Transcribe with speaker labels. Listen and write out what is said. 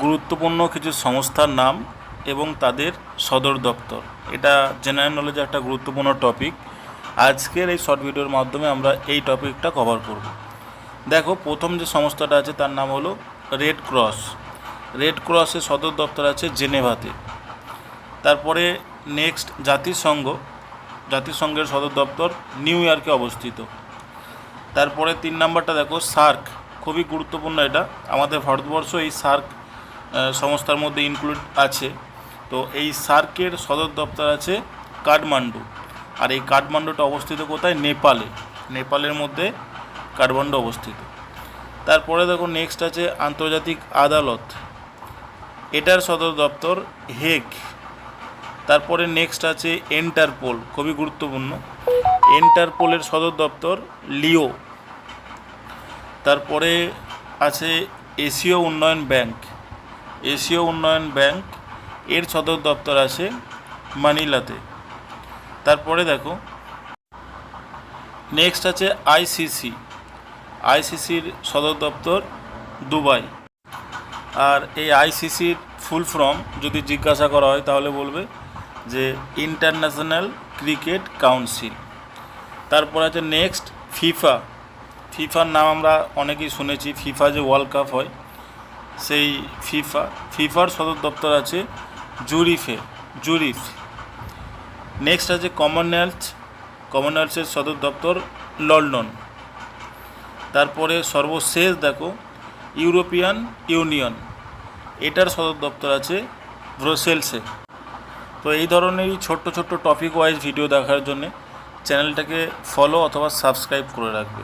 Speaker 1: গুরুত্বপূর্ণ কিছু সংস্থার নাম এবং তাদের সদর দপ্তর। এটা জেনারেল নলেজে একটা গুরুত্বপূর্ণ টপিক আজকের এই শর্ট ভিডিওর মাধ্যমে আমরা এই টপিকটা কভার করব। দেখো, প্রথম যে সংস্থাটা আছে, তার নাম হলো রেড ক্রস রেড ক্রসের সদর দপ্তর আছে জেনেভাতে। তারপরে নেক্সট জাতিসংঘ। জাতিসংঘের সদর দপ্তর নিউ ইয়র্কে অবস্থিত। তারপরে তিন নাম্বারটা দেখো, সার্ক। খুবই গুরুত্বপূর্ণ এটা। আমাদের ভারতবর্ষ এই সার্ক সংস্থার মধ্যে ইনক্লুড আছে। তো এই সার্কের সদর দপ্তর আছে কাঠমান্ডু। আর এই কাঠমান্ডুটা অবস্থিত কোথায়? নেপালে। নেপালের মধ্যে কাঠমান্ডু অবস্থিত। তারপরে দেখো নেক্সট আছে আন্তর্জাতিক আদালত। এটার সদর দপ্তর হেগ। তারপরে নেক্সট আছে এন্টারপোল খুবই গুরুত্বপূর্ণ। এন্টারপোলের সদর দপ্তর লিও। তারপরে আছে এশীয় উন্নয়ন ব্যাংক। এশীয় উন্নয়ন ব্যাংক এর সদর দপ্তর আছে মানিলাতে। তারপরে দেখো নেক্সট আছে আইসিসি আইসিসির সদর দপ্তর দুবাই। আর এই আইসিসির ফুল ফর্ম যদি জিজ্ঞাসা করা হয়, তাহলে বলবে যে ইন্টারন্যাশনাল ক্রিকেট কাউন্সিল। তারপর আছে নেক্সট ফিফা। ফিফার নাম আমরা অনেকেই শুনেছি, ফিফা যে ওয়ার্ল্ড কাপ হয় সেই ফিফা, ফিফার সদর দপ্তর আছে জুরিফে, জুরিফ। নেক্সট আছে কমনওয়েলথ কমনওয়েলথের সদর দপ্তর লন্ডন। তারপরে সর্বশেষ দেখো, ইউরোপিয়ান ইউনিয়ন। এটার সদর দপ্তর আছে ব্রুসেলসে। তো এই ধরনেরই ছোট্ট ছোট্ট টপিক ওয়াইজ ভিডিও দেখার জন্যে চ্যানেলটাকে ফলো অথবা সাবস্ক্রাইব করে রাখবে।